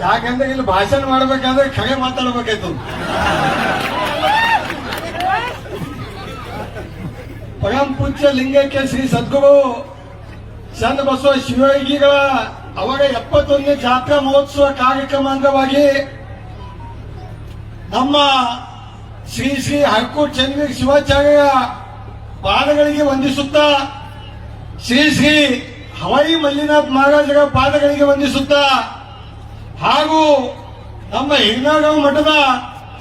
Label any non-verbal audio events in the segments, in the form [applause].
ಯಾಕಂದ್ರೆ ಇಲ್ಲಿ ಭಾಷಣ ಮಾಡ್ಬೇಕಾದ್ರೆ ಖರೆ ಮಾತಾಡ್ಬೇಕಾಯ್ತು. ಪರಂ ಪೂಜ್ಯ ಲಿಂಗಕ್ಕೆ ಶ್ರೀ ಸದ್ಗುರು ಚಂದ ಬಸವ ಶಿವಯೋಗಿಗಳ ಅವರ ಎಪ್ಪತ್ತೊಂದನೇ ಜಾತ್ರಾ ಮಹೋತ್ಸವ ಕಾರ್ಯಕ್ರಮ ಅಂಗವಾಗಿ ನಮ್ಮ ಶ್ರೀ ಶ್ರೀ ಹೈಕೋರ್ಟ್ ಚಂದ್ರ ಶಿವಾಚಾರ್ಯ ಪಾದಗಳಿಗೆ ವಂದಿಸುತ್ತಾ ಶ್ರೀ ಶ್ರೀ ಹವಾಯಿ ಮಲ್ಲಿನಾಥ್ ಮಹಾರಾಜರ ಪಾದಗಳಿಗೆ ವಂದಿಸುತ್ತಾ ಹಾಗೂ ನಮ್ಮ ಹಿರಿನಾಡು ಮಠದ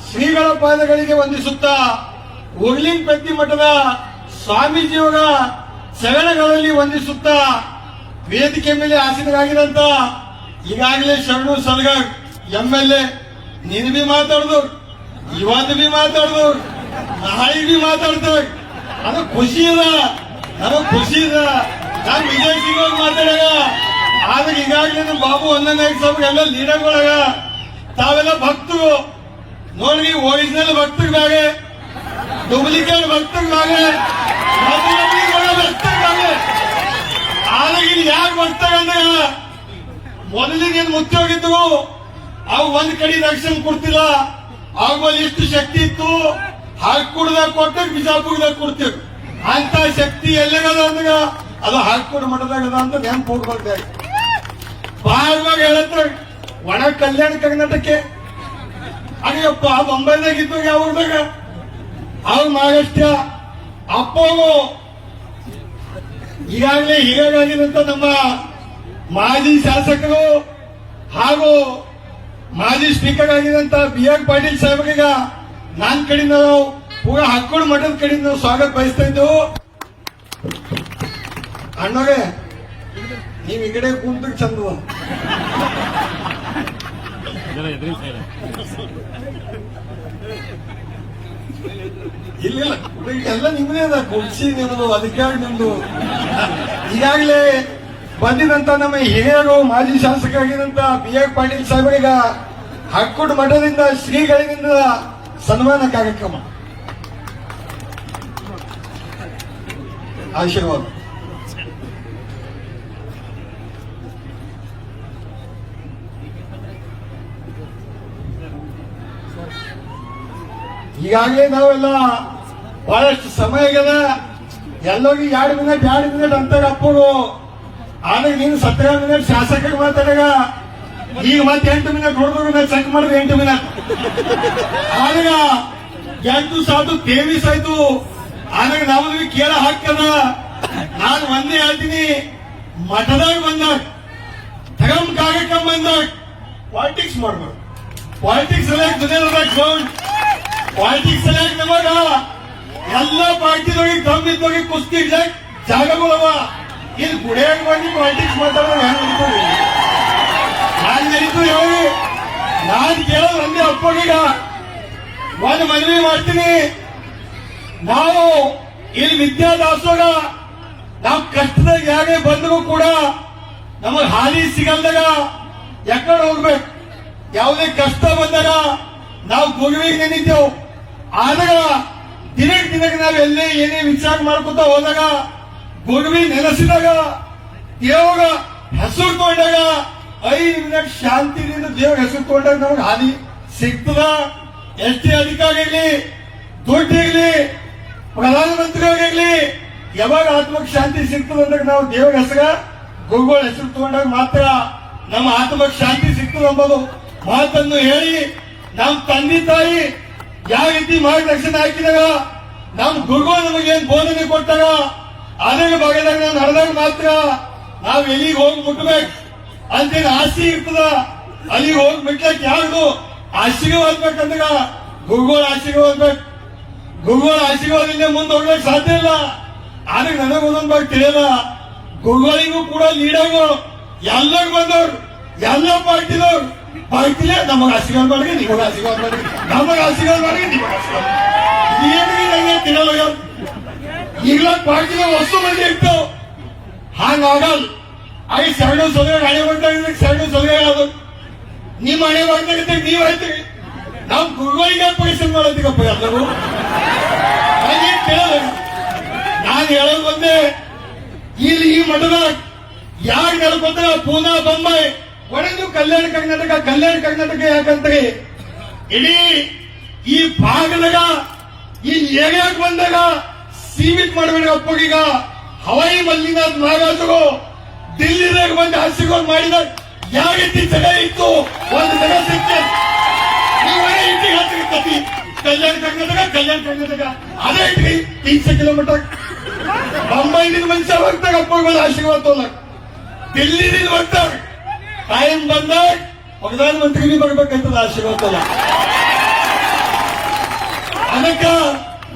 ಶ್ರೀಗಳ ಪಾದಗಳಿಗೆ ವಂದಿಸುತ್ತಾ ಉರ್ಲಿಂಗ್ ಪೆತ್ತಿ ಮಠದ ಸ್ವಾಮೀಜಿಯವರ ಚರಣಗಳಲ್ಲಿ ವಂದಿಸುತ್ತಾ ವೇದಿಕೆ ಮೇಲೆ ಆಸೀನರಾಗಿರಂತ ಈಗಾಗಲೇ Sharanu Salgar M L A ನೀನು ಬಿ ಮಾತಾಡ್ದು ಇವತ್ತು ಬಿ ಮಾತಾಡ್ದು ನಾಳೆ ಬಿ ಮಾತಾಡ್ತೇವೆ ಅದು ಖುಷಿ ಅದ ನನಗ್ ಖುಷಿ ಅದ. ನಾನು ವಿಜಯ್ ಸಿಂಗ್ ಮಾತಾಡ್ಯಾಗ ಆದ್ರೆ ಈಗಾಗಲೇ ಬಾಬು ಒಂದನೇ ಎಲ್ಲ ಒಳಗ ತಾವೆಲ್ಲ ಭಕ್ತರು. ನೋಡಿ ಒರಿಜಿನಲ್ ಭಕ್ತರ ಮ್ಯಾಗೆ ಡೂಪ್ಲಿಕೇಟ್ ಭಕ್ತರ ಮ್ಯಾಗೆ ಆದ್ರೆ ಇಲ್ಲಿ ಯಾಕೆ ಬರ್ತಾರೆ ಅಂದ್ರೆ ಮೊದಲಿಗೆ ಏನ್ ಮುಚ್ಚಿ ಹೋಗಿದ್ವು ಅವು ಒಂದ್ ಕಡೆ ರಕ್ಷಣೆ ಕೊಡ್ತಿಲ್ಲ ಅವಲ್ಲಿ ಎಷ್ಟು ಶಕ್ತಿ ಇತ್ತು ಹಾಕುಡ್ದಾಗ ಕೊಟ್ಟಾಗ ಬಿಜಾಪುರದಾಗ ಕೊಡ್ತೀವಿ. ಅಂತ ಶಕ್ತಿ ಎಲ್ಲಿಗದ ಅಂದಾಗ, ಅದು ಹಾಕುಡ್ ಮಠದಾಗ ಅದ ಅಂತ ನೆನ್ಪು ಹೋಗ್ಬೇಕು ಬಾಳ್ವಾಗ ಹೇಳತ್ತ ಒಣ ಕಲ್ಯಾಣ ಕರ್ನಾಟಕಕ್ಕೆ. ಅಯ್ಯಪ್ಪ ಬೊಂಬೈದಾಗ ಇದ್ದಾಗ ಯಾವ ಯಾವಾಗ ಆ ಮಹಾರಾಷ್ಟ್ರ ಅಪ್ಪವು ಈಗಾಗಲೇ ಹೀಗಾಗಿರುವಂತ ನಮ್ಮ ಮಾಜಿ ಶಾಸಕರು ಹಾಗೂ ಮಾಜಿ ಸ್ಪೀಕರ್ ಆಗಿದಂತ ಬಿ ಆರ್ ಪಾಟೀಲ್ ಸಾಹೇಬರಿಗ ನಾನ್ ಕಡೆಯಿಂದ ನಾವು ಪೂರ ಹಕ್ಕೋಡ್ ಮಠದ ಕಡೆಯಿಂದ ನಾವು ಸ್ವಾಗತ ಬಯಸ್ತಾ ಇದ್ದೆವು. ಅಣ್ಣವ್ರೆ ನೀವ್ ಈ ಕಡೆ ಕುಂತ ಚಂದವ ಇಲ್ಲ ಎಲ್ಲ ನಿಮ್ಮದೇ ಅದ ಕುರ್ಚಿ ನಿಮ್ದು ಅಧಿಕಾರ ನಿಮ್ದು. ಈಗಾಗಲೇ ಬಂದಿದಂತ ನಮ್ಮ ಹಿರಿಯರು ಮಾಜಿ ಶಾಸಕರಾಗಿದ್ದಂತ ಬಿ ಎ ಪಾಟೀಲ್ ಸಾಹೇಬರಿಗ ಹಕ್ಕುಡ್ ಮಠದಿಂದ ಶ್ರೀಗಳಿಂದ ಸನ್ಮಾನ ಕಾರ್ಯಕ್ರಮ. ಆಶೀರ್ವಾದ. ಈಗಾಗಲೇ ನಾವೆಲ್ಲ ಬಹಳಷ್ಟು ಸಮಯ ಆಗ್ಯದ ಎಲ್ಲೋಗಿ ಎರಡು ಮಿನಿಟ್ ಎರಡು ಮಿನಿಟ್ ಅಂತಾರೆ ಅಪ್ಪರು ಆದ್ರೆ ನೀನು ಸತ್ತರ ಮಿನಿಟ್ ಶಾಸಕರು ಮಾತಾಡಗ ಈಗ ಮತ್ತೆ ಎಂಟು ಮಿನಿಟ್ ಹೊಡೆದ್ರು ಚೆಕ್ ಮಾಡಿದ್ರೆ ಎಂಟು ಮಿನಿಟ್. ಆದ್ರೆ ಎಂಟು ಸಾವಿರದ ತೇವಿಸ್ ಆಯ್ತು ಆದ್ರೆ ನಮಗೆ ಕೇಳ ಹಾಕದ ನಾನು ಒಂದೇ ಹೇಳ್ತೀನಿ, ಮಠದಾಗ ಬಂದಾಗ ತಗಂ ಕಾರ್ಯಕ್ರಮ ಬಂದಾಗ ಪಾಲಿಟಿಕ್ಸ್ ಮಾಡ್ಬೇಕು ಪಾಲಿಟಿಕ್ಸ್ ಎಲ್ಲ ದುನಿಯಾದಾಗ ಸೌಂಡ್ ಪಾಲಿಟಿಕ್ಸ್ ಎಲ್ಲ ನಮಗ ಎಲ್ಲ ಪಾರ್ಟಿದೊಳಗೆ ಹೋಗಿ ಕುಸ್ತಿ ಇಡ್ಲಕ್ ಜಾಗಗಳವ. ಇಲ್ಲಿ ಗುಡಿಯಾಗ ಮಾಡಿ ಪಾಲಿಟಿಕ್ಸ್ ಮಾತಾಡೋದು ಹೆಂಗ್ ನಾನು ನಡೀತು ಹೇಳಿ ನಾನು ಕೇಳೋದು ಒಂದೇ ಅಪ್ಪಗೀಗ ಒಂದು ಮನವಿ ಮಾಡ್ತೀನಿ. ನಾವು ಇಲ್ಲಿ ವಿದ್ಯಾದಾಸೋಗ ನಾವು ಕಷ್ಟದಾಗ ಯಾರೇ ಬಂದರೂ ಕೂಡ ನಮಗ್ ಹಾಲಿ ಸಿಗಲ್ದಾಗ ಎಕಡೆ ಹೋಗ್ಬೇಕು ಯಾವುದೇ ಕಷ್ಟ ಬಂದಾಗ ನಾವು ಗುರುವಿಗೆ ನೆನಿತೇವು. ಆದಾಗ ದಿನಕ್ಕೆ ದಿನಕ್ಕೆ ನಾವು ಎಲ್ಲೇ ಏನೇ ವಿಚಾರ ಮಾಡ್ಕೊತ ಹೋದಾಗ ಗುರುವಿ ನೆಲೆಸಿದಾಗ, ದೇವಗ ಹೆಸರು ತಗೊಂಡಾಗ, ಐದು ಮಿನಿಟ್ ಶಾಂತಿಯಿಂದ ದೇವ್ರ ಹೆಸರು ತಗೊಂಡಾಗ ನಮ್ಗೆ ಹಾನಿ ಸಿಗ್ತದ. ಎಷ್ಟೇ ಅಧಿಕಾರಿ ಇರ್ಲಿ ದುಡ್ಡು ಇರ್ಲಿ ಪ್ರಧಾನಮಂತ್ರಿ ಯಾವಾಗ ಆತ್ಮಕ್ಕೆ ಶಾಂತಿ ಸಿಗ್ತದೆ ಅಂದಾಗ ನಾವು ದೇವರ ಹೆಸರ ಗುರುಗಳ ಹೆಸರು ತಗೊಂಡಾಗ ಮಾತ್ರ ನಮ್ಮ ಆತ್ಮಕ್ಕೆ ಶಾಂತಿ ಸಿಗ್ತದೆ ಎಂಬುದು ಮಾತನ್ನು ಹೇಳಿ, ನಮ್ಮ ತಂದೆ ತಾಯಿ ಯಾವ ರೀತಿ ಮಾರ್ಗದರ್ಶನ ಹಾಕಿದಾಗ ನಮ್ಮ ಗುರುಗಳು ನಮಗೆ ಏನ್ ಬೋಧನೆ ಕೊಟ್ಟಾಗ ಅದೇ ಭಾಗದಾಗ ನಾವು ನಡೆದಾಗ ಮಾತ್ರ ನಾವು ಎಲ್ಲಿಗೆ ಹೋಗಿ ಮುಟ್ಬೇಕು ಅಂತೇನು ಆಸೆ ಇರ್ತದ. ಅಲ್ಲಿಗೆ ಹೋಗಿ ಮುಟ್ಲಕ್ಕೆ ಯಾರು ಆಶೀರ್ವಾದ ಬೇಕಂದಾಗ ಗುರುಗಳ ಆಶೀರ್ವಾದ ಬೇಕು. ಗುರುಗಳ ಆಶೀರ್ವಾದದಿಂದ ಮುಂದೆ ಹೋಗ್ಲಿಕ್ಕೆ ಸಾಧ್ಯ ಇಲ್ಲ. ಆದ್ರೆ ನನಗೆ ಒಂದೊಂದು ಬಗ್ಗೆ ತಿಳಿಯಲ್ಲ. ಗುರುಗಳಿಗೂ ಕೂಡ ಲೀಡರ್ಗಳು ಎಲ್ಲರೂ ಬಂದವ್ರು, ಎಲ್ಲ ಪಾರ್ಟಿದವ್ರು. ಪಾರ್ಟಿಲೇ ನಮಗೆ ಆಶೀರ್ವಾದ ಮಾಡಿ ನಿಮಗೆ ಆಶೀರ್ವಾದ ಮಾಡಿ ನಮಗೆ ಆಶೀರ್ವಾದ ಮಾಡಿ ನಿಮಗೆ ಆಶೀರ್ವಾದ ಮಾಡಿ. ತಿನ್ನಲ್ಲ ನನಗೆ ತಿಳಿಯಲ್ಲ ಈಗಲ ಪಾರ್ಟಿಗೆ ವಸ್ತು ಮಂದಿ ಇರ್ತಾವ ಹಾಗಾಗಲ್ ಆಗಿ ಶರಣ ಸೊಲುವೆ ಹಣೆ ಬಂದಾಗ ಶರಣ ಸೊಲುವೆ ಹೇಳೋದು ನಿಮ್ಮ ಹಣೆ ಬಂದಾಗ ನೀವು ಹೇಳ್ತೀರಿ. ನಾವು ಗುರುಗಳಿಗೆ ಪರಿಶ್ರಮ ಮಾಡೋದಕ್ಕಪ್ಪ ಎಲ್ಲರೂ. ನನಗೆ ಕೇಳಲ್ಲ ನಾನು ಹೇಳೋದು ಬಂದೆ ಇಲ್ಲಿ ಈ ಮಠದ ಯಾರು ನಡ್ಕೊತಾರ ಪೂನಾ ಬೊಂಬೈ. ನೀವು ಕಲ್ಯಾಣ ಕರ್ನಾಟಕ ಕಲ್ಯಾಣ ಕರ್ನಾಟಕ ಯಾಕಂದ್ರೆ ಇಡೀ ಈ ಭಾಗದಾಗ ಈ ಏರಿಯಾಗ ಬಂದಾಗ ಸೀಮಿತ ಮಾಡಬೇಡ ಅಪ್ಪಗೀಗ ಹವಾಯಿ ಮಲ್ಲಿನಾಥ್ ಮಹಾರಾಜರು ದಿಲ್ಲಿದಾಗ ಬಂದು ಹಸಿಗೋಲ್ ಮಾಡಿದಾಗ ಯಾವ ರೀತಿ ಜನ ಇತ್ತು? ಒಂದು ಜನ ಸಿಕ್ಕ. ಇಟ್ಟಿಗೆ ಹತ್ತಿರ ಕತಿ ಕಲ್ಯಾಣ ಕರ್ನಾಟಕ ಕಲ್ಯಾಣ ಕರ್ನಾಟಕ. ಅದೇ ಇಟ್ರಿ ತೀನ್ಸೆ ಕಿಲೋಮೀಟರ್. [laughs] ಮನುಷ್ಯ ಬರ್ತಾರೆ ಅಪ್ಪಗಳು ಆಶೀರ್ವಾದ ತೋಲಕ್ ದಿಲ್ಲಿದಿಂದ ಬರ್ತಾರೆ ಟೈಮ್ ಬಂದಾಗ ಪ್ರಧಾನಮಂತ್ರಿ ಬರ್ಬೇಕಂತದ ಆಶೀರ್ವಾದ ಅದಕ್ಕ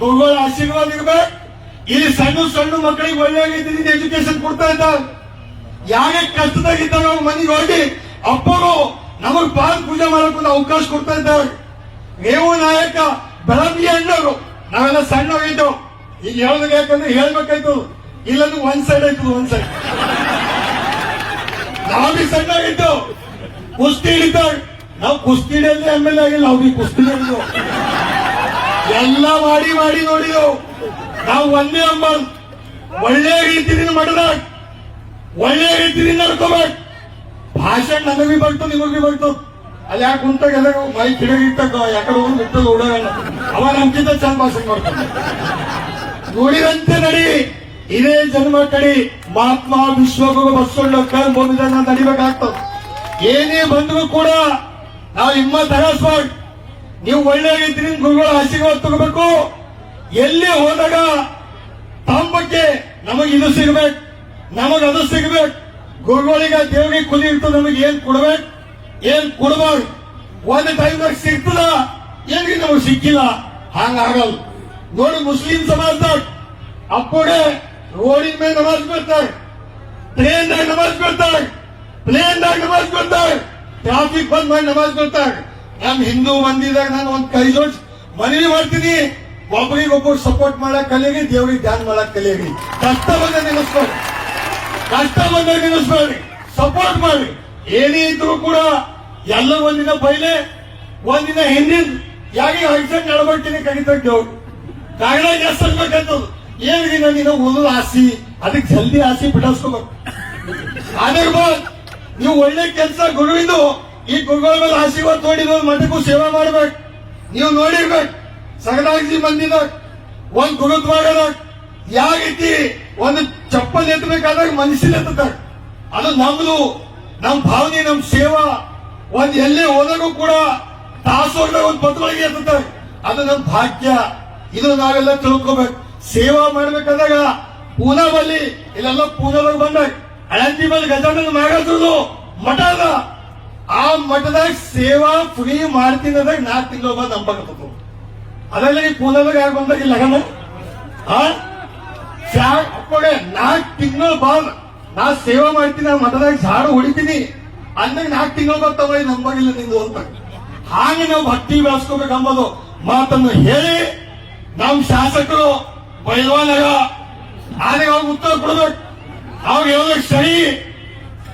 ಗುರುಗಳ ಆಶೀರ್ವಾದ ಇರ್ಬೇಕು. ಇಲ್ಲಿ ಸಣ್ಣ ಸಣ್ಣ ಮಕ್ಕಳಿಗೆ ಒಳ್ಳೆ ಎಜುಕೇಶನ್ ಕೊಡ್ತಾ ಇದ್ದಾರೆ ಯಾಕೆ ಅವ್ರ ಮನೆಗೆ ಹೋಗಿ ಅಪ್ಪರು ನಮಗ್ ಪಾದ ಪೂಜೆ ಮಾಡಕ್ ಒಂದು ಅವಕಾಶ ಕೊಡ್ತಾ ಇದ್ದಾರೆ. ನೀವು ನಾಯಕ ಬೆಳಗ್ಗೆ ಅಣ್ಣವರು. ನಾವೆಲ್ಲ ಸಣ್ಣವರಿದ್ದವು ಈಗ ಹೇಳೋದಕ್ಕೆ ಯಾಕಂದ್ರೆ ಹೇಳ್ಬೇಕಾಯ್ತು. ಇಲ್ಲಂದ್ರೆ ಒಂದ್ ಸೈಡ್ ಆಯ್ತು ಒಂದ್ ಸೈಡ್ ನಾವು ಸಣ್ಣ ಇದ್ದು ಕುಸ್ತಿ ಹಿಡಿತಾವ್ ನಾವು ಕುಸ್ತಿ ಹಿಡಿಯಲ್ಲಿ ಎಂ ಎಲ್ ಆಗಿಲ್ಲ ಅವ್ರಿ ಕುಸ್ತಿ ಹಿಡಿದು ಎಲ್ಲ ಮಾಡಿ ಮಾಡಿ ನೋಡಿದೆವು ನಾವು ಒಂದೇ ಅಮ್ಮ ಒಳ್ಳೆ ರೀತಿಯಿಂದ ಮಾಡಿದಾಗ, ಒಳ್ಳೆ ರೀತಿಯಿಂದ ನಡ್ಕೋಬೇಕು. ಭಾಷೆ ನನಗೂ ಬಂತು, ನಿಮಗೂ ಬಂತು. ಅಲ್ಲಿ ಯಾಕೆ ಕುಂತಾಗ ಎಲ್ಲ ಮೈ ಕಿಡಗಿಟ್ಟಾಗ ಯಾಕಡೆ ಹೋಗಿ ಬಿಟ್ಟು ಓಡೋಣ ಅವ ನಮ್ಗಿಂತ ಚಂದ ಭಾಷಣ ಮಾಡ್ತಾನೆ. ನೋಡಿದಂತೆ ನಡಿ, ಇದೇ ಜನ್ಮ ಕಡಿ. ಮಹಾತ್ಮ ವಿಶ್ವಗುರು ಬಸವಣ್ಣ ಭೂಮಿದಾಗ ನಡಿಬೇಕಾಗ್ತದೆ. ಏನೇ ಬಂದ್ರು ಕೂಡ ನಾವು ಹಿಮ್ಮ ತಗಸ್ಬಾರ್ದು. ನೀವು ಒಳ್ಳೆ ರೀತಿಯಿಂದ ಗುರುಗಳ ಆಶೀರ್ವಾದ ತಗೋಬೇಕು. ಎಲ್ಲಿ ಹೋದಾಗ ತಮ್ಮ ನಮಗೆ ಇದು ಸಿಗ್ಬೇಕು, ನಮಗ್ ಅದು ಸಿಗ್ಬೇಕು. ಗುರುಗಳಿಗೆ ದೇವ್ರಿಗೆ ಕುಲಿ ಇರ್ತದೆ ನಮಗೆ ಏನ್ ಕೊಡ್ಬೇಕು, ಏನ್ ಕೊಡಬಾರ್ದು. ಒಂದು ಟೈಮ್ದಾಗ ಸಿಗ್ತದ ಏನ್ರಿ ನಮಗೆ ಸಿಕ್ಕಿಲ್ಲ. ಹಂಗಾಗಲ್ಲ. ನೋಡಿ, ಮುಸ್ಲಿಂ ಸಮಾಜದಾಗ ಅಪ್ಪಗೆ ರೋಡಿನ ಮೇಲೆ ನಮಾಜ್ ಬರ್ತಾರೆ. ಟ್ರೈನ್ ದಾಗ ನಮಾಜ್ ಬರ್ತಾರೆ. ಪ್ಲೇನ್ ದಾಗ ನಮಾಜ್ ಬರ್ತಾರೆ. ಟ್ರಾಫಿಕ್ ಬಂದ್ ಮಾಡಿ ನಮಾಜ್ ಬರ್ತಾರೆ. ನಮ್ ಹಿಂದೂ ಮಂದಿದಾಗ ನಾನು ಒಂದ್ ಕೈ ಜೋಡ್ಸ್, ಮನವಿ ಮಾಡ್ತೀನಿ. ಒಬ್ಬರಿಗೊಬ್ಬರು ಸಪೋರ್ಟ್ ಮಾಡಕ್ ಕಲಿಯಿರಿ ದೇವ್ರಿಗೆ ಧ್ಯಾನ ಮಾಡಕ್ ಕಲಿಯಿರಿ ಕಷ್ಟ ಬಂದ ನೆನೆಸ್ಕೊಳ್ಳಿ. ಕಷ್ಟ ಬಂದ ನೆನೆಸ್ಕೊಳ್ಳಿ. ಸಪೋರ್ಟ್ ಮಾಡಿ. ಏನೇ ಇದ್ರು ಕೂಡ ಎಲ್ಲ ಒಂದಿನ ಬೈಲೆ ಒಂದಿನ ಹಿಂದಿನ, ಯಾಕೆ ಹೈಸೆಟ್ ನಡಬಟ್ಟಿನ ಕಡಿತ ಕಾಗಡ ಜಾಸ್ತಿ ಅನ್ಬೇಕಂತದ್ದು ಏನ್ರಿ ನನಗೆ ಓದೋದು ಆಸಿ ಅದಕ್ಕೆ ಜಲ್ದಿ ಆಸಿ ಬಿಡಿಸ್ಕೋಬೇಕು ಬಾ, ನೀವು ಒಳ್ಳೆ ಕೆಲಸ ಗುರುವಿಂದು ಈ ಗುರುಗಳ ಮೇಲೆ ಆಶೀರ್ವಾದ ತೋಡಿದ್ರು ಮಠಕ್ಕೂ ಸೇವೆ ಮಾಡ್ಬೇಕು. ನೀವು ನೋಡಿರ್ಬೇಕು ಸಗದಾಗಿ ಬಂದಿದ ಒಂದ್ ಗುರುದ್ವಾರ ಯಾವ ರೀತಿ ಒಂದು ಚಪ್ಪಲ್ ಎತ್ತಬೇಕಾದಾಗ ಮನಸ್ಸಿನ ಎತ್ತದ ಅದು ನಮ್ದು, ನಮ್ ಭಾವನೆ, ನಮ್ ಸೇವಾ. ಒಂದ್ ಎಲ್ಲೇ ಹೋದಾಗೂ ಕೂಡ ತಾಸು ಒಂದು ಪತ್ರಗಳಿಗೆ ಎತ್ತದ ಅದು ನಮ್ ಭಾಗ್ಯ. ಇದು ನಾವೆಲ್ಲ ತಿಳ್ಕೊಬೇಕು. ಸೇವಾ ಮಾಡ್ಬೇಕಾದಾಗ ಪೂನಾ ಬಲ್ಲಿ, ಇಲ್ಲೆಲ್ಲ ಪೂನಾದಾಗ ಬಂದಾಗ ಅಳಂತಿ ಬಲ್ಲಿ ಗಜಾನನ ಮಹಾರಾಜರು ಮಠ ಅದ ಆ ಮಠದಾಗ ಸೇವಾ ಫ್ರೀ ಮಾಡ್ತೀನಿ ಅಂದಾಗ ನಾಲ್ಕು ತಿಂಗಳು ಬಂದು ನಂಬಕತ್ತು ಅದಲ್ಲ ಈ ಪೂನಾದಾಗ ಯಾಕೆ ಬಂದಾಗ ಇಲ್ಲ ಲಗನ ಅಪ್ಪಗೆ ನಾಲ್ಕು ತಿಂಗಳು ಬಾಲ್ ನಾ ಸೇವಾ ಮಾಡ್ತೀನಿ, ಆ ಮಠದಾಗ ಝಾಡು ಹೊಡಿತೀನಿ. ಅಂದಾಗ ನಾಲ್ಕು ತಿಂಗಳು ಬರ್ತಾವ ನಂಬಾಗಿಲ್ಲ ನಿಂದು ಅಂತ. ಹಾಗೆ ನಾವು ಭಕ್ತಿ ಬೆಳೆಸ್ಕೋಬೇಕು ಅಂಬೋದು ಮಾತನ್ನು ಹೇಳಿ ನಮ್ ಶಾಸಕರು ಬೈಲ್ವಾನಾಗ ಆದ್ರೆ ಅವ್ರಿಗೆ ಉತ್ತರ ಕೊಡ್ಬೇಕು ಅವ್ರಿಗೆ ಹೇಳೋದಕ್ಕೆ ಸರಿ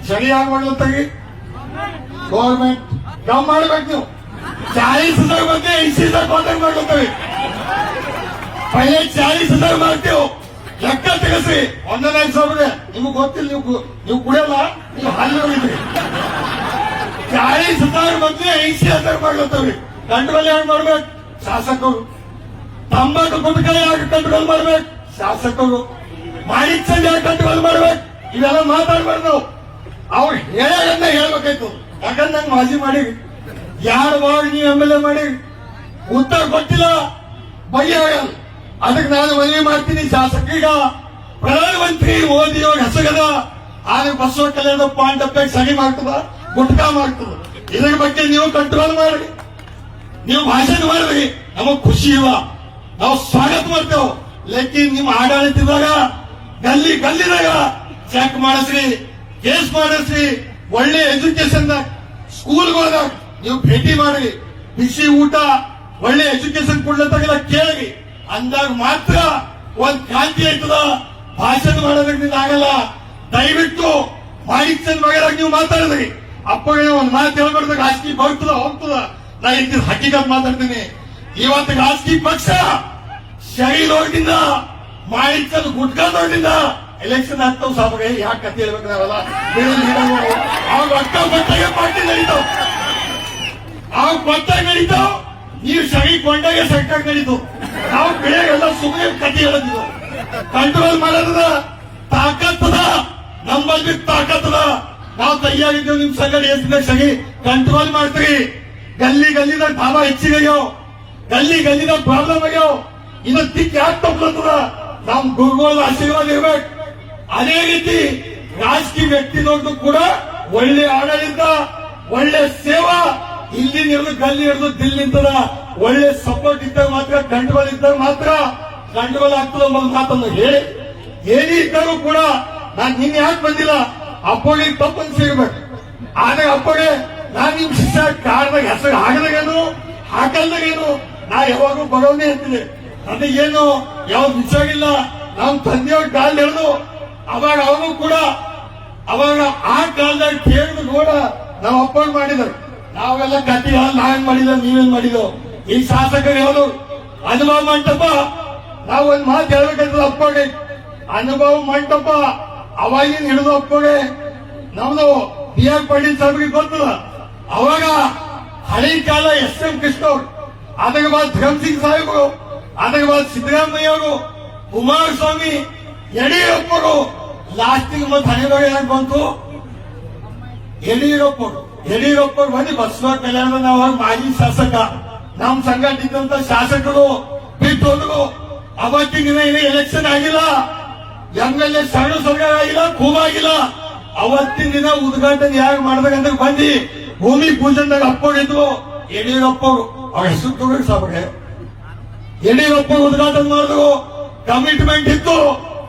ಸರಿ ಆಗ್ಬಾರ್ದಂತಾಗಿ ಗೌರ್ಮೆಂಟ್ ನಾವು ಮಾಡ್ಬೇಕು ನೀವು. ಚಾಲೀಸ್ ಹಜಾರ್ ಬಗ್ಗೆ ಐಸಿ ಹಜಾರ್ ಕಾಂಟ್ಯಾಕ್ಟ್ ಮಾಡ್ಕೊತೀವಿ ಪೈಲೆ ಚಾಲೀಸ್ ಹಜಾರ್ ಮಾಡ್ತೀವಿ. ಲೆಕ್ಕ ತೆಗೆಸಿ. ಒಂದನೇ ಸಾವಿರ ನಿಮ್ಗೆ ಗೊತ್ತಿಲ್ಲ, ನೀವು ನೀವು ಕುಡಿಯಲ್ಲ, ನೀವು ಹಾಲು ಹೋಗಿದ್ರಿ ಚಾಲೀಸ್ ಹಜಾರ್ ಬಗ್ಗೆ ಐಸಿ ಹಜಾರ್ ಮಾಡ್ಕೊತೀವಿ ಕಂಟ್ರೋಲ್ ಏನ್ ಮಾಡ್ಬೇಕು? ಶಾಸಕರು. ತಂಬಾಕು ಗುಟ್ಕಾ ಯಾಕೆ ಕಂಟ್ರೋಲ್ ಮಾಡ್ಬೇಕು? ಶಾಸಕರು ಮಾಣಿಕ್ಯ ಯಾಕೆ ಕಂಟ್ರೋಲ್ ಮಾಡ್ಬೇಕು? ಇವೆಲ್ಲ ಮಾತಾಡ್ಬಾರ್ದು ನಾವು. ಅವ್ರು ಹೇಳೋದನ್ನ ಹೇಳ್ಬೇಕಾಯ್ತು. ಯಾಕಂದ್ರೆ ಮಾಜಿ ಮಾಡಿ, ಯಾರು ವಾಗ ನೀವು ಎಂ ಎಲ್ ಎ ಮಾಡಿ, ಉತ್ತರ ಗೊತ್ತಿಲ್ಲ ಬಗೆ ಆಗಲ್ಲ ಅದಕ್ಕೆ ನಾನು ಮನವಿ ಮಾಡ್ತೀನಿ ಶಾಸಕೀಗ ಪ್ರಧಾನಮಂತ್ರಿ ಮೋದಿ ಅವ್ರ ಹೆಸಗದ ಆದ್ರೆ ಬಸವ ಕಲ್ಯಾಣ ಪಾಂಡಪ್ಪ ಸರಿ ಮಾಡ್ತದ, ಗುಟ್ಕಾ ಮಾಡ್ತದ. ಇದ್ರ ಬಗ್ಗೆ ನೀವು ಕಂಟ್ರೋಲ್ ಮಾಡಿ. ನೀವು ಭಾಷಣ ಮಾಡ್ರಿ. ನಮಗ್ ಖುಷಿ ಇವ ನಾವು ಸ್ವಾಗತ ಮಾಡ್ತೇವೆ. ಲೇಕಿನ್ ನಿಮ್ ಆಡಳಿತದಾಗ ಗಲ್ಲಿ, ಗಲ್ಲಿದಾಗ ಚೆಕ್ ಮಾಡಿಸ್ರಿ ಕೇಸ್ ಮಾಡಿಸ್ರಿ. ಒಳ್ಳೆ ಎಜುಕೇಶನ್ ಸ್ಕೂಲ್ಗಳದಾಗ ನೀವು ಭೇಟಿ ಮಾಡ್ರಿ ಬಿಸಿ ಊಟ, ಒಳ್ಳೆ ಎಜುಕೇಶನ್ ಕೊಡ್ಲತ್ತಾಗೆಲ್ಲ ಕೇಳಿ. ಅಂದಾಗ ಮಾತ್ರ ಒಂದ್ ಕ್ರಾಂತಿ ಆಯ್ತದ? ಭಾಷಣ ಮಾಡೋದಕ್ಕೆ ಆಗಲ್ಲ. ದಯವಿಟ್ಟು ಮಾಣಿಕ್ಯನ್ ಬಗ್ಗೆ ನೀವು ಮಾತಾಡಿದ್ರಿ. ಅಪ್ಪಗೆ ಒಂದ್ ಮಾತು ಹೇಳ್ಬಾರ್ದಾಗ ರಾಜಕೀಯ ಬರ್ತದ, ಹೋಗ್ತದ? ನಾ ಇದ್ದ ಹಕ್ಕಿಗತ್ ಮಾತಾಡ್ತೀನಿ. ಇವತ್ತು ರಾಜಕೀಯ ಪಕ್ಷ ಶೈಲೋಟದಿಂದ ಮಾಣಿಕ್ಯದ ಗುಟ್ಕಾದೋಟದಿಂದ ಎಲೆಕ್ಷನ್ ಆಗ್ತಾವ್ ಸಾಬ್ರೆ ಯಾಕೆ ಕತೆ ಹೇಳ್ಬೇಕು. ಅವಾಗ ಅಕ್ಕ ಬಟ್ಟಾಗೆ ಪಾರ್ಟಿ ನಡೀತಾವ್? ಅವಾಗ ಬಟ್ಟಾಗ ನಡೀತಾವ್, ನೀವು ಸರಿ ಕೊಂಡಾಗೆ ಸರ್ಕಾರ ನಡೀತು. ನಾವು ಬೆಳೆಗೆಲ್ಲ ಸುಮ್ಮನೆ ಕತೆ ಹೇಳೋದಿಲ್ಲ. ಕಂಟ್ರೋಲ್ ಮಾಡೋದ ತಾಕತ್ತದ ನಮ್ಮಲ್ಲಿ ತಾಕತ್ತದ. ನಾವು ತಯಾರಿದ್ದೇವೆ ನಿಮ್ ಸಂಗಡ ಎಷ್ಟಿದೆ ಸರಿ ಕಂಟ್ರೋಲ್ ಮಾಡ್ತೀರಿ. ಗಲ್ಲಿ ಗಲ್ಲಿದ ಭಾವ ಹೆಚ್ಚಿಗೆಯೋ, ಗಲ್ಲಿ ಗಲ್ಲಿದ ಪ್ರಾಬ್ಲಮ್ ಆಗ್ಯಾವ ಇದು ತಿಕ್ ಯಾಕೆ ನಮ್ ಗುರುಗಳ ಆಶೀರ್ವಾದ ಇರ್ಬೇಕು. ಅದೇ ರೀತಿ ರಾಜಕೀಯ ವ್ಯಕ್ತಿದೊಂದು ಕೂಡ ಒಳ್ಳೆ ಆಡಳಿತ, ಒಳ್ಳೆ ಸೇವಾ, ಇಲ್ಲಿ ಹಿಡಿದು ಗಲ್ಲಿ ದಿಲ್ಲಿ ನಿಂತದ ಒಳ್ಳೆ ಸಪೋರ್ಟ್ ಇದ್ದಾಗ ಮಾತ್ರ ಕಂಟ್ರೋಲ್ ಇದ್ದಾಗ ಮಾತ್ರ ಕಂಟ್ರೋಲ್ ಆಗ್ತದ ಒಂದು ಮಾತನ್ನು ಹೇಳಿ. ಏನೇ ಇದ್ದರೂ ಕೂಡ ನಾನು ನಿನ್ನೆ ಯಾಕೆ ಬಂದಿಲ್ಲ? ಅಪ್ಪಗೆ ತಪ್ಪು ಅನ್ಸಿರ್ಬೇಕು ಆದ್ರೆ ಅಪ್ಪಗೆ ನಾನ್ ನಿಮ್ ಶಿಷ್ಯ ಕಾರ್ದಾಗ ಹೆಸರು ಹಾಕದಾಗೇನು ಹಾಕಲ್ದಾಗೇನು ನಾ ಯಾವಾಗೂ ಬರೋನೇ ಅಂತೀನಿ. ನನಗೇನು ಯಾವ ವಿಚಾರಿಲ್ಲ ನಾವು ತಂದೆಯವ್ರ ಕಾಲ್ ಹಿಡಿದು ಅವಾಗ ಅವನು ಕೂಡ ಅವಾಗ ಆ ಕಾಲದಾಗ ಕೇಳಿದ್ರು ನೋಡ, ನಾವು ಅಪ್ಪಾಯಿಂಟ್ ಮಾಡಿದ್ರು ನಾವೆಲ್ಲ ಕತ್ತಿ ನಾವೇನ್ ಮಾಡಿದ ನೀವೇನ್ ಮಾಡಿದ್ರು ಈ ಶಾಸಕರು ಹೇಳು ಅನುಭವ ಮಂಟಪ? ನಾವು ಒಂದ್ ಮಾತು ಹೇಳ್ಬೇಕಂತ ಅಪ್ಪಗೆ ಅನುಭವ ಮಂಟಪ ಅವಾಗಿನ ಹಿಡಿದು ಅಪ್ಪಗೆ ನಮ್ದು ಬಿ ಆರ್ ಪಾಟೀಲ್ ಸಾಹೇಬ್ರಿಗೆ ಗೊತ್ತದ ಅವಾಗ ಹಳೆ ಕಾಲ ಎಸ್ ಎಂ ಕೃಷ್ಣ ಅದರ ಬಾದ್ ಧರ್ಮ್ ಸಿಂಗ್ ಸಾಹೇಬರು. ಅದರ ಇವಾಗ ಸಿದ್ದರಾಮಯ್ಯ ಅವರು ಕುಮಾರಸ್ವಾಮಿ, ಯಡಿಯೂರಪ್ಪರು ಲಾಸ್ಟಿಗೆ ಮತ್ತೆ ಹಣೆಬಾರ ಯಾರು ಬಂತು? ಯಡಿಯೂರಪ್ಪರು ಯಡಿಯೂರಪ್ಪರು ಬಂದು ಬಸವ ಕಲ್ಯಾಣದ ನಾವು ಮಾಜಿ ಶಾಸಕ. ನಮ್ ಸಂಘಟಿದ್ದಂತ ಶಾಸಕರು ಬಿಟ್ಟು ಹೋದ್ರು ಅವತ್ತಿನ ಏನು ಎಲೆಕ್ಷನ್ ಆಗಿಲ್ಲ. ಎಂ ಎಲ್ ಎ ಸಣ್ಣ ಸರ್ಕಾರ ಆಗಿಲ್ಲ ಕೂವಾಗಿಲ್ಲ ಅವತ್ತಿನ ದಿನ ಉದ್ಘಾಟನೆ ಯಾರು ಮಾಡ್ಬೇಕಂತ ಬಂದಿ ಭೂಮಿ ಪೂಜೆನ ಅಪ್ಪಗಿದ್ರು ಯಡಿಯೂರಪ್ಪ ಅವರು, ಅವ್ರ ಹೆಸರು ತಗೊಂಡು ಸಾಬ್ರೆ. ಯಡಿಯೂರಪ್ಪ ಉದ್ಘಾಟನೆ ಮಾಡಿದ್ರು? ಕಮಿಟ್ಮೆಂಟ್ ಇತ್ತು.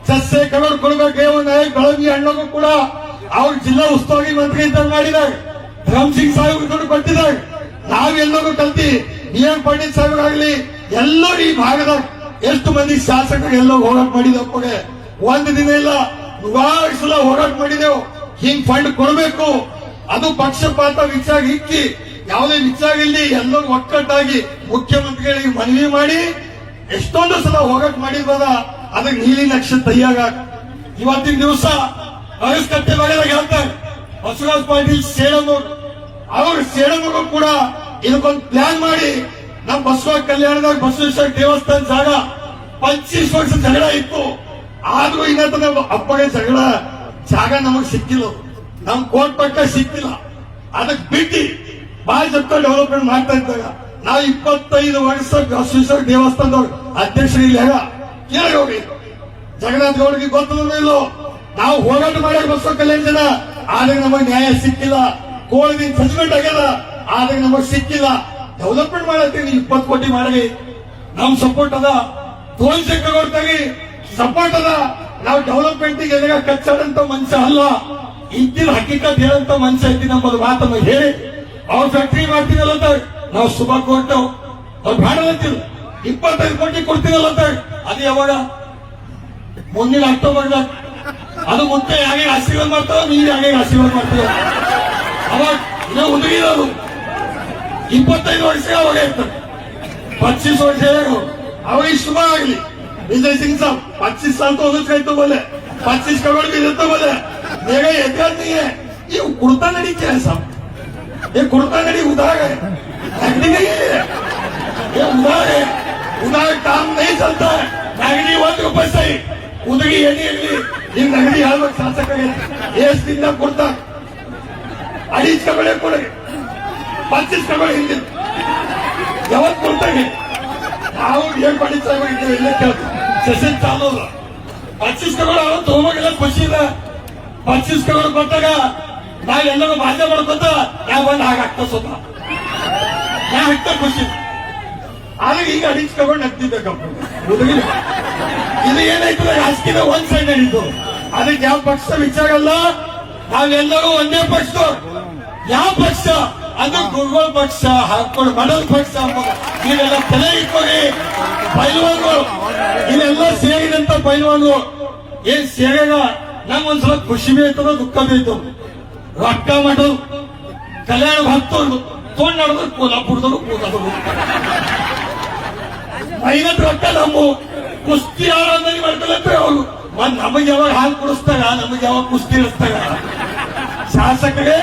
ಸಸ್ಯ ಕವರ್ ಕೊಡಬೇಕು ನಾಯಕ್ ಬೆಳಗಿ ಅಣ್ಣಗೂ ಕೂಡ ಅವ್ರು ಜಿಲ್ಲಾ ಉಸ್ತುವಾರಿ ಮಂತ್ರಿ ಅಂತ ಮಾಡಿದಾಗ ಧರ್ಮ್ ಸಿಂಗ್ ಸಾಹೇಬ್ ದುಡ್ಡು ಕೊಟ್ಟಿದಾಗ ನಾವೆಲ್ಲರೂ ಕಲ್ತಿ ಬಿ ಎಂ ಪಾಟೀಲ್ ಸಾಹೇಬರಾಗ್ಲಿ ಎಲ್ಲರೂ ಈ ಭಾಗದ ಎಷ್ಟು ಮಂದಿ ಶಾಸಕರು ಎಲ್ಲ ಹೋರಾಟ ಮಾಡಿದಪ್ಪಗೆ ಒಂದು ದಿನ ಇಲ್ಲ, ನೂರಾರು ಸಲ ಹೋರಾಟ ಮಾಡಿದೆವು. ಹಿಂಗ್ ಫಂಡ್ ಕೊಡಬೇಕು. ಅದು ಪಕ್ಷಪಾತ ವಿಚಾರ ಇಕ್ಕಿ ಯಾವುದೇ ಇಲ್ಲಿ ಎಲ್ಲರೂ ಒಕ್ಕಟ್ಟಾಗಿ ಮುಖ್ಯಮಂತ್ರಿಗಳಿಗೆ ಮನವಿ ಮಾಡಿ ಎಷ್ಟೊಂದು ಸಲ ಹೋಗಕ್ ಮಾಡಿದ್ವದ ಅದಕ್ಕೆ ನೀಲಿ ನಕ್ಷೆ ತಯ್ಯಾಗ ಇವತ್ತಿನ ದಿವಸ ಕಟ್ಟೆ ಮಾಡಿದಾಗ ಹೇಳ್ತಾರೆ. ಬಸವರಾಜ್ ಪಾಟೀಲ್ ಸೇಡಮೂರ್ ಅವರು ಸೇಡಮ್ ಕೂಡ ಇದಕ್ಕೊಂದು ಪ್ಲಾನ್ ಮಾಡಿ ನಮ್ಮ ಬಸವ ಕಲ್ಯಾಣದಾಗ ಬಸವೇಶ್ವರ ದೇವಸ್ಥಾನ ಜಾಗ ಪಂಚೀಸ್ ವರ್ಷ ಜಗಳ ಇತ್ತು. ಆದ್ರೂ ಇನ್ನತ್ತ ನಮ್ಮ ಅಪ್ಪಗೆ ಜಗಳ ಜಾಗ ನಮಗ್ ಸಿಕ್ಕಿಲ್ಲ. ನಮ್ ಕೋಟ್ ಪಕ್ಕ ಸಿಕ್ಕಿಲ್ಲ. ಅದಕ್ಕೆ ಬಿಟ್ಟು ಬಹಳ ಜಪ್ತ ಡೆವಲಪ್ಮೆಂಟ್ ಮಾಡ್ತಾ ಇದ್ದಾಗ ನಾವು ಇಪ್ಪತ್ತೈದು ವರ್ಷ ಬಸವೇಶ್ವರ ದೇವಸ್ಥಾನದವ್ರು ಅಧ್ಯಕ್ಷರು ಇಲ್ಲ ಕೇಳಿ ಹೋಗಿ ಜಗನ್ನಾಥ್ ಗೌಡ್ರಿಗೆ ಗೊತ್ತದ ಇಲ್ಲೋ? ನಾವು ಹೋರಾಟ ಮಾಡಿ ಬಸವ ಕಲ್ಯಾಣ ಜನ, ಆದ್ರೆ ನಮಗೆ ನ್ಯಾಯ ಸಿಕ್ಕಿಲ್ಲ. ಕೋಳಿ ಜಜ್ಮೆಂಟ್ ಆಗ್ಯದ, ಆದ್ರೆ ನಮಗ್ ಸಿಕ್ಕಿಲ್ಲ. ಡೆವಲಪ್ಮೆಂಟ್ ಮಾಡತ್ತೀವಿ ಇಪ್ಪತ್ತು ಕೋಟಿ ಮಾಡಿ. ನಮ್ ಸಪೋರ್ಟ್ ಅದ. ತೋಲ್ಸಕ್ಕೆ ಕೊಡ್ತೀವಿ. ಸಪೋರ್ಟ್ ಅದ. ನಾವು ಡೆವಲಪ್ಮೆಂಟ್ ಎದಾಗ ಕಚ್ಚಾಡಂತ ಮನುಷ್ಯ ಅಲ್ಲ. ಇದ್ದಿನ ಹಕ್ಕಿಕತ್ ಹೇಳಂತ ಮನುಷ್ಯ ಐತಿ ನಮ್ಮದು ಮಾತನ್ನು ಹೇಳಿ. ಅವ್ರ ಫ್ಯಾಕ್ಟ್ರಿ ಮಾಡ್ತೀನಲ್ಲ ಅಂತ ನಾವು ಶುಭ ಕೊಟ್ಟವು ಅವ್ರು ಬೇಡ ಅಂತಿಲ್ಲ ಇಪ್ಪತ್ತೈದು ಕೋಟಿ ಕೊಡ್ತೀನಲ್ಲ ಅಂತ ಅದು ಯಾವಾಗ ಮುಂದಿನ ಅಕ್ಟೋಬರ್ದಾಗ ಅದು ಮುಂದೆ ಹಾಗೆ ಆಶೀರ್ವಾದ ಮಾಡ್ತಾವ ನೀವು ಹಾಗೆ ಆಶೀರ್ವಾದ ಮಾಡ್ತೀವ ಅವಾಗ ಇನ್ನ ಹುಡುಗಿರೋದು ಇಪ್ಪತ್ತೈದು ವರ್ಷ ಅವಾಗ ಇರ್ತಾರೆ ಪಚ್ಚೀಸ್ ವರ್ಷ ಹೇಳು ಅವ್ರಿಗೆ ಶುಭ ಆಗಲಿ विजय सिंह साहब पच्चीस साल तो उधर तो बोले पच्चीस करोड़ भी देते बोले मेरा एहतियात नहीं है ये कुर्ता नड़ी क्या है साहब हे कुर्तागडी उदाग है नगड़ी नहीं है ये उदाग है उदाग काम नहीं चलता. है नगड़ी वक्त उपस्थित है उदगी येणी येणी. ही नगडी हा लोक शासक हे असतील ना कुर्ता. अडीच कपडे कोडे पंचवीस कपडे हिंदी गावात कुर्ता घे. आऊट एक पाणी साहेब इकडे जसे चालवलं. पंचवीस करोड आलो तो मग पशीला पंचवीस करोड बटाका ಎಲ್ಲರೂ ಬಾಧ್ಯ ಮಾಡ್ಕೊತ ಯಾವ ಬಂದು ಹಾಕ್ತ ಸ್ವತ ನಾ ಇಟ್ಟ ಖುಷಿ. ಆದ್ರೆ ಈಗ ಅಡಿಸ್ಕೊಂಡು ಹುಡುಗಿನ. ಇದು ಏನಾಯ್ತು ರಾಜಕೀಯ ಒಂದ್ ಸೈಡ್ ನಡೀತು ಅದಕ್ಕೆ ಯಾವ ಪಕ್ಷ ವಿಚಾರ ಅಲ್ಲ? ನಾವೆಲ್ಲರೂ ಒಂದೇ ಪಕ್ಷ. ಯಾವ ಪಕ್ಷ? ಅದು ಗುರುಗಳ ಪಕ್ಷ ಹಾಕೊಂಡು ಮಡಲ್ ಪಕ್ಷ. ನೀವೆಲ್ಲ ತಲೆ ಇಟ್ಕೊಳ್ಳಿ. ಪೈಲ್ವಾನ್ಗಳು. ಇಲ್ಲೆಲ್ಲ ಸೇರಿದಂತ ಪೈಲ್ವಾನ್ಗಳು. ಏನ್ ಸೇರಾಗ ನಮ್ಗೊಂದ್ಸಲ ಖುಷಿ ಬೀಳ್ತದ ದುಃಖ ಬಿ ಆಯ್ತದ ರೊಕ್ಕ ಮಾಡೋದು ಕಲ್ಯಾಣ ಭಕ್ತರು ತೊಗೊಂಡ್ ನಡೆದ್ರು ಕೋಲಾಪುರದವರು ಕೂದಲು ಮೈನತ್ ರೊಕ್ಕ ನಮ್ಮ. ಕುಸ್ತಿ ಆರಾಧನೆ ಮಾಡ್ತಾರೆ ಅವರು. ಮತ್ ನಮಗೆ ಯಾವಾಗ ಹಾಲು ಕುಡಿಸ್ತಾರ, ನಮಗೆ ಯಾವಾಗ ಕುಸ್ತಿ ಇಳಿಸ್ತಾರ ಶಾಸಕರೇ,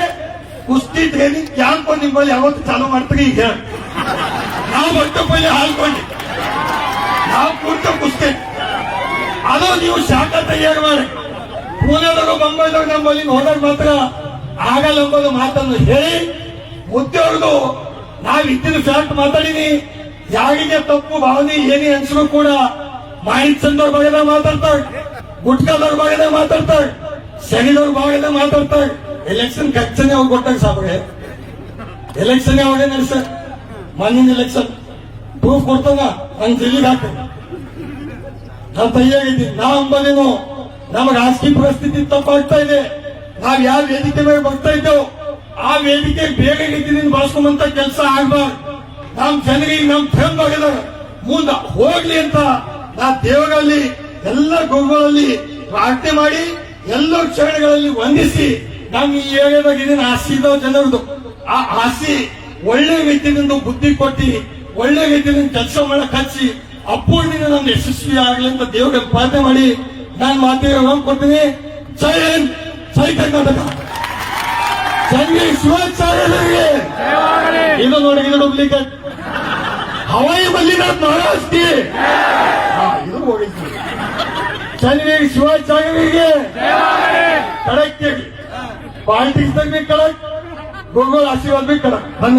ಕುಸ್ತಿ ಟ್ರೈನಿಂಗ್ ಕ್ಯಾಂಪ್ ನಿಮ್ಮಲ್ಲಿ ಯಾವತ್ತು ಚಾಲು ಮಾಡ್ತಾರೆ ಈಗ. ನಾವು ಒಟ್ಟು ಹಾಲು ಹಾಲ್ಕೊಂಡಿ ನಾವು ಕುಡ್ತ ಕುಸ್ತಿ. ಅದು ನೀವು ಶಾಖ ತಯಾರು ಮಾಡಿ. ಪುಣೆದಾಗ ಬೊಂಬೈದಾಗ ನಮ್ಮಲ್ಲಿ ಹೋದಾಗ ಮಾತ್ರ ಆಗಲ್ಲ ಅನ್ನೋದು ಮಾತನ್ನು ಹೇಳಿ ಉದ್ಯೋಗದು ನಾವು ಇದ್ದಿನ ಫ್ಯಾಕ್ಟ್ ಮಾತಾಡಿನಿ. ಯಾರಿಗೆ ತಪ್ಪು ಭಾವನೆ ಏನೇ ಅನ್ಸರು ಕೂಡ ಮಾಹಿತಿ ಭಾಗದ ಬಗ್ಗೆ ಮಾತಾಡ್ತಾರೆ ಗುಟ್ಕಾದವ್ರ ಬಗ್ಗೆ ಮಾತಾಡ್ತಾಳೆ ಶನಿದವ್ರ ಭಾಗದ ಮಾತಾಡ್ತಾಳೆ. ಎಲೆಕ್ಷನ್ ಖರ್ಚನೆ ಅವ್ರು ಕೊಟ್ಟಾಗ ಸಾಬ್ರೆ ಎಲೆಕ್ಷನ್ ಯಾವಾಗ ನಡೆಸ ಮಣ್ಣಿನ ಎಲೆಕ್ಷನ್ ಪ್ರೂಫ್ ಕೊಡ್ತಾನ, ನನ್ ಜಿಲ್ಲೆಗೆ ಹಾಕ ನಾವು ತಯ್ಯಾಗಿದ್ದೀನಿ ನಾವು ಅಂಬದೇನು ನಮಗೆ ರಾಜಕೀಯ ಪರಿಸ್ಥಿತಿ ತಪ್ಪಾಗ್ತಾ ಇದೆ. ನಾವ್ ಯಾವ ವೇದಿಕೆ ಮೇಲೆ ಬರ್ತಾ ಇದ್ದೇವೋ ಆ ವೇದಿಕೆ ಬೇಗ ರೀತಿಯಿಂದ ಬಳಸ್ಕೊಂಬಂತ ಕೆಲಸ ಆಗ್ಬಾರ್ದು. ನಮ್ ಜನರಿಗೆ ನಮ್ ಫ್ರೆಂಡ್ ಆಗಿದ ಮುಂದ ಹೋಗ್ಲಿ ಅಂತ ನಾ ದೇವರಲ್ಲಿ, ಎಲ್ಲ ಗುರುಗಳಲ್ಲಿ ಪ್ರಾರ್ಥನೆ ಮಾಡಿ, ಎಲ್ಲ ಕ್ಷಣಗಳಲ್ಲಿ ವಂದಿಸಿ ನಮ್ ಈ ಏರಿಯಾದಾಗ ಇದನ್ನ ಆಸೆ ಇದ್ದಾವ ಜನರದು. ಆ ಆಸೆ ಒಳ್ಳೆ ರೀತಿಯಿಂದ ಬುದ್ಧಿ ಕೊಟ್ಟಿ, ಒಳ್ಳೆ ರೀತಿಯಿಂದ ಕೆಲಸ ಮಾಡಕ್ ಹಚ್ಚಿ ಅಪ್ಪೂರ್ಣಿನ ನಾನು ಯಶಸ್ವಿ ಆಗಲಿ ಅಂತ ದೇವ್ರಿಗೆ ಪ್ರಾರ್ಥನೆ ಮಾಡಿ, ನಾನು ಮಾತಿಗೆ ಕೊಡ್ತೀನಿ. ಜೈ ಹಿಂದ್! ಜೈ ಕರ್ನಾಟಕ ಜಂಗಿ ಶಿವಾಚಾರ್ಯರಿಗೆ ಇದು ನೋಡಿ ಇದು ಡೂಪ್ಲಿಕೇಟ್ ಹವಾಯಿ ಮಲ್ಲಿನಾಥ್ ಮಹಾರಾಜ್ಗೆ ಹಾ, ಇದು ಹೋಗಿತ್ತು ಚಂದ್ರಿ ಶಿವಾಚಾರ್ಯರಿಗೆ ಕಡಕ್ಕೆ ಪಾಲಿಟಿಕ್ಸ್ ಬಿ ಕಡಕ್ ಗುರುಗಳ ಆಶೀರ್ವಾದ ಬಿ ಕಡಕ್ ಧನ್ಯವಾದ